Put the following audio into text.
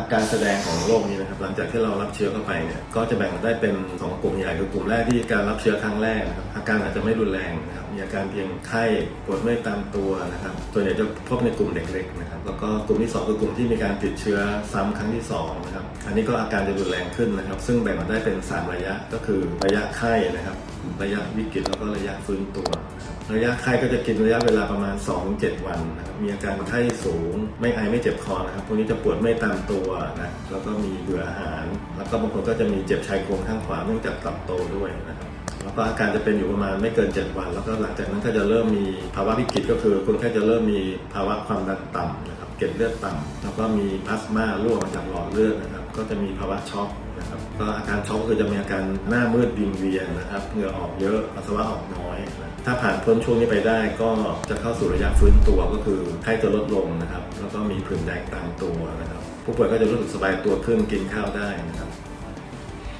อาการแสดงของโรคนี้นะครับหลังจากที่เรารับเชื้อเข้าไปเนี่ยก็จะแบ่งได้เป็นสองกลุ่มใหญ่คือกลุ่มแรกที่การรับเชื้อครั้งแรกนะครับอาการอาจจะไม่รุนแรงนะครับมีอาการเพียงไข้ปวดเมื่อยตามตัวนะครับส่วนใหญ่จะพบในกลุ่มเด็กเล็กนะครับแล้วก็กลุ่มที่สองคือกลุ่มที่มีการติดเชื้อซ้ำครั้งที่สองนะครับอันนี้ก็อาการจะรุนแรงขึ้นนะครับ ซึ่งแบ่งออกได้เป็นสามระยะก็คือระยะไข้นะครับ ระยะวิกฤตแล้วก็ระยะฟื้นตัวนะครับระยะไข้ก็จะกินระยะเวลาประมาณ 2-7 วันนะครับมีอาการไข้สูง ไม่ไอไม่เจ็บคอนะครับพวกนี้จะปวดไม่ตามตัวนะแล้วก็มีเบื่ออาหาร แล้วก็บางคนก็จะมีเจ็บชายโครงข้างขวาเนื่องจากตับโตด้วยนะครับ แล้วก็อาการจะเป็นอยู่ประมาณไม่เกิน 7 วัน แล้วก็หลังจากนั้นก็จะเริ่มมีภาวะวิกฤตก็คือคนไข้จะเริ่มมีภาวะความดันต่ำนะครับเกล็ดเลือดต่ำแล้วก็มีพลาสมารั่วมาจากหลอดเลือดนะครับก็จะมีภาวะช็อกนะครับก็อาการช็อกก็คือจะมีอาการหน้ามืดวิงเวียนนะครับเหงื่อออกเยอะปัสสาวะออกน้อยนะถ้าผ่านพ้นช่วงนี้ไปได้ก็จะเข้าสู่ระยะฟื้นตัวก็คือไข้จะลดลงนะครับแล้วก็มีผื่นแดงตามตัวนะครับผู้ป่วยก็จะรู้สึกสบายตัวขึ้นกินข้าวได้นะครับ